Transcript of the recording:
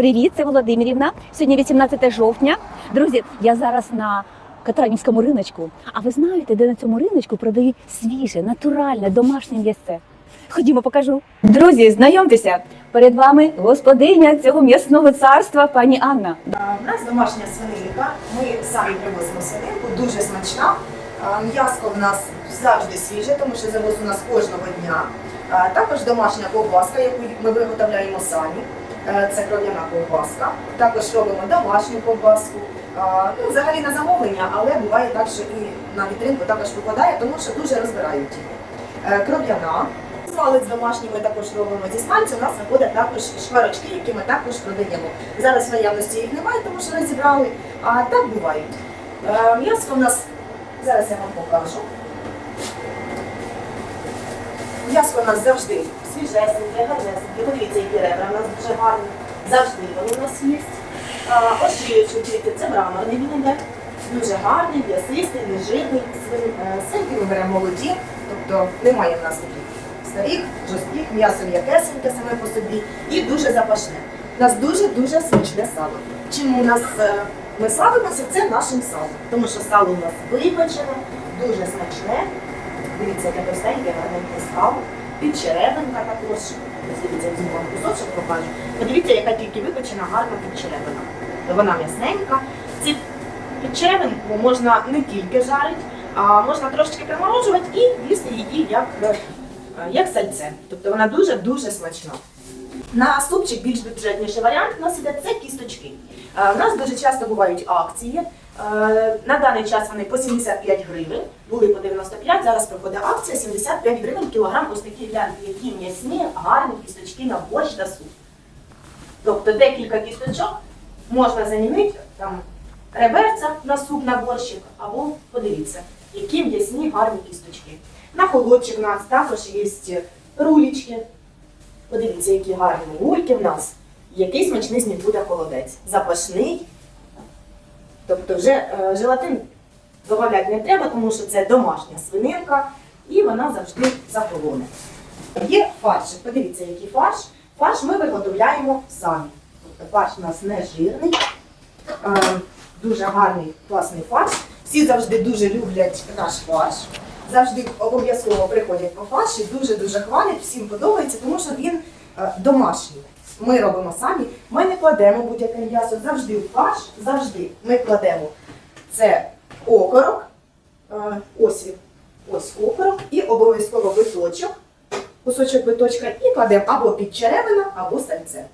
Привіт, це Володимирівна. Сьогодні 18 жовтня. Друзі, я зараз на Катранівському риночку. А ви знаєте, де на цьому риночку продають свіже, натуральне, домашнє м'ясце? Ходімо, покажу. Друзі, знайомтеся. Перед вами господиня цього м'ясного царства, пані Анна. У нас домашня свининка. Ми самі привозимо свининку, дуже смачна. М'яско в нас завжди свіже, тому що завоз у нас кожного дня. Також домашня ковбаска, яку ми виготовляємо самі. Е, Це кров'яна ковбаска. Також робимо домашню ковбаску. Ну, взагалі на замовлення, але буває так, що і на вітринку також випадає, тому що дуже розбирають її. Е, Кров'яна. Смалець домашній ми також робимо зі смальцю. У нас виходять також шкварочки, які ми також продаємо. Зараз в наявності їх немає, тому що розібрали, а так бувають. Е, М'ясо у нас, зараз я вам покажу. М'ясо у нас завжди свіжесеньке, гарнесеньке. Подивіться, які ребра у нас дуже гарні. Завжди вони у нас є. Ошиючий тільки це мраморний він іде. Дуже гарний, м'ясистий, нежирний. Е, ми беремо молоді, тобто немає в нас таких старих, жорстких, м'ясо м'якесеньке саме по собі і дуже запашне. У нас дуже-дуже смачне сало. Чим у нас е, ми славимося, це нашим салом. Тому що сало у нас випечене, дуже смачне. Дивіться, яке простеньке, гарненьке сало. Підчеревинка також. Ось Дивіться, я візьму вам кусочок покажу. Подивіться, яка тільки випечена гарна підчеревина. Вона м'ясненька. Ці підчеревинку можна не тільки жарити, а можна трошечки приморожувати і їсти її як, е, як сальце. Тобто вона дуже-дуже смачна. На супчик більш бюджетніший варіант у нас іде це кісточки. Е, У нас дуже часто бувають акції. Е, На даний час вони по 75 гривень, були по 95, зараз проходить акція 75 гривень кілограм. Ось такі гляньте, які м'ясні, гарні кісточки на борщ та суп. Тобто декілька кісточок можна замінити там реберця на суп на борщик, або подивіться, які м'ясні гарні кісточки. На холодчик у нас також є рулічки. Подивіться, які гарні рульки в нас. Який смачний з них буде холодець. Запашний. Тобто вже е, желатин додавати не треба, тому що це домашня свининка і вона завжди захолоне. Є фаршик. Подивіться, який фарш. Фарш ми виготовляємо самі. Тобто фарш у нас не жирний. Е, дуже гарний, класний фарш. Всі завжди дуже люблять наш фарш. Завжди обов'язково приходять по фарш і дуже-дуже хвалять, всім подобається, тому що він е, домашній. Ми робимо самі. Ми не кладемо будь-яке м'ясо. Завжди в фарш, завжди ми кладемо це окорок, е, ось ось окорок, і обов'язково биточок, кусочок биточка, і кладемо або під черевина, або сальце.